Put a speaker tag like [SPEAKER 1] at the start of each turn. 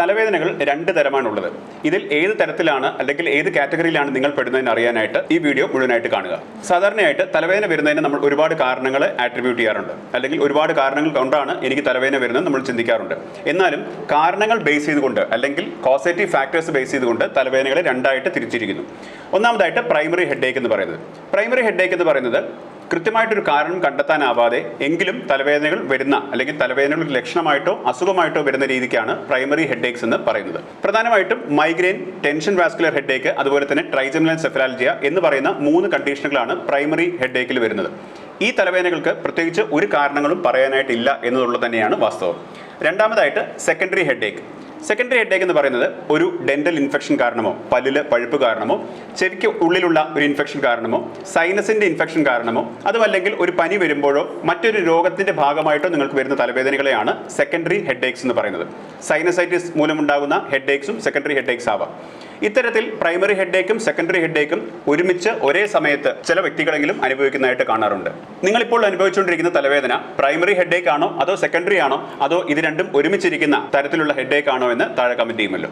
[SPEAKER 1] തലവേദനകൾ രണ്ട് തരമാണുള്ളത്. ഇതിൽ ഏത് തരത്തിലാണ് അല്ലെങ്കിൽ ഏത് കാറ്റഗറിയിലാണ് നിങ്ങൾ പെടുന്നതെന്ന് അറിയാനായിട്ട് ഈ വീഡിയോ മുഴുവനായിട്ട് കാണുക. സാധാരണയായിട്ട് തലവേദന വരുന്നതിന് നമ്മൾ ഒരുപാട് കാരണങ്ങൾ ആട്രിബ്യൂട്ട് ചെയ്യാറുണ്ട്. അല്ലെങ്കിൽ ഒരുപാട് കാരണങ്ങൾ കൊണ്ടാണ് എനിക്ക് തലവേദന വരുന്നത് നമ്മൾ ചിന്തിക്കാറുണ്ട്. എന്നാലും കാരണങ്ങൾ ബേസ് ചെയ്തുകൊണ്ട് അല്ലെങ്കിൽ കോസേറ്റീവ് ഫാക്ടേഴ്സ് ബേസ് ചെയ്തുകൊണ്ട് തലവേദനകളെ രണ്ടായിട്ട് തിരിച്ചിരിക്കുന്നു. ഒന്നാമതായിട്ട് പ്രൈമറി ഹെഡേക്ക് എന്ന് പറയുന്നത്. പ്രൈമറി ഹെഡേക്ക് എന്ന് പറയുന്നത് കൃത്യമായിട്ടൊരു കാരണം കണ്ടെത്താനാവാതെ എങ്കിലും തലവേദനകൾ വരുന്ന അല്ലെങ്കിൽ തലവേദനകൾ ലക്ഷണമായിട്ടോ അസുഖമായിട്ടോ വരുന്ന രീതിക്കാണ് പ്രൈമറി ഹെഡേക്സ് എന്ന് പറയുന്നത്. പ്രധാനമായിട്ടും മൈഗ്രെയിൻ ടെൻഷൻ വാസ്കുലർ ഹെഡേക്ക് അതുപോലെ തന്നെ ട്രൈജമിനൽ സെഫലാൽജിയ എന്ന് പറയുന്ന മൂന്ന് കണ്ടീഷനുകളാണ് പ്രൈമറി ഹെഡേക്കിൽ വരുന്നത്. ഈ തലവേദനകൾക്ക് പ്രത്യേകിച്ച് ഒരു കാരണങ്ങളും പറയാനായിട്ടില്ല എന്നുള്ളത് തന്നെയാണ് വാസ്തവം. രണ്ടാമതായിട്ട് സെക്കൻഡറി ഹെഡേക്ക് സെക്കൻഡറി ഹെഡേക്ക് എന്ന് പറയുന്നത് ഒരു ഡെന്റൽ ഇൻഫെക്ഷൻ കാരണമോ പല്ലിൽ പഴുപ്പ് കാരണമോ ചെവിക്ക് ഉള്ളിലുള്ള ഒരു ഇൻഫെക്ഷൻ കാരണമോ സൈനസിന്റെ ഇൻഫെക്ഷൻ കാരണമോ അതുമല്ലെങ്കിൽ ഒരു പനി വരുമ്പോഴോ മറ്റൊരു രോഗത്തിന്റെ ഭാഗമായിട്ടോ നിങ്ങൾക്ക് വരുന്ന തലവേദനകളെയാണ് സെക്കൻഡറി ഹെഡേക്സ് എന്ന് പറയുന്നത്. സൈനസൈറ്റിസ് മൂലമുണ്ടാകുന്ന ഹെഡേക്സും സെക്കൻഡറി ഹെഡേക്സ് ആവാം. ഇത്തരത്തിൽ പ്രൈമറി ഹെഡേക്കും സെക്കൻഡറി ഹെഡേക്കും ഒരുമിച്ച് ഒരേ സമയത്ത് ചില വ്യക്തികളെങ്കിലും അനുഭവിക്കുന്നതായിട്ട് കാണാറുണ്ട്. നിങ്ങളിപ്പോൾ അനുഭവിച്ചുകൊണ്ടിരിക്കുന്ന തലവേദന പ്രൈമറി ഹെഡേക്ക് ആണോ അതോ സെക്കൻഡറി ആണോ അതോ ഇത് രണ്ടും ഒരുമിച്ചിരിക്കുന്ന തരത്തിലുള്ള ഹെഡേക്ക് ആണോ എന്ന് താഴെ കമന്റ് ചെയ്യുമല്ലോ.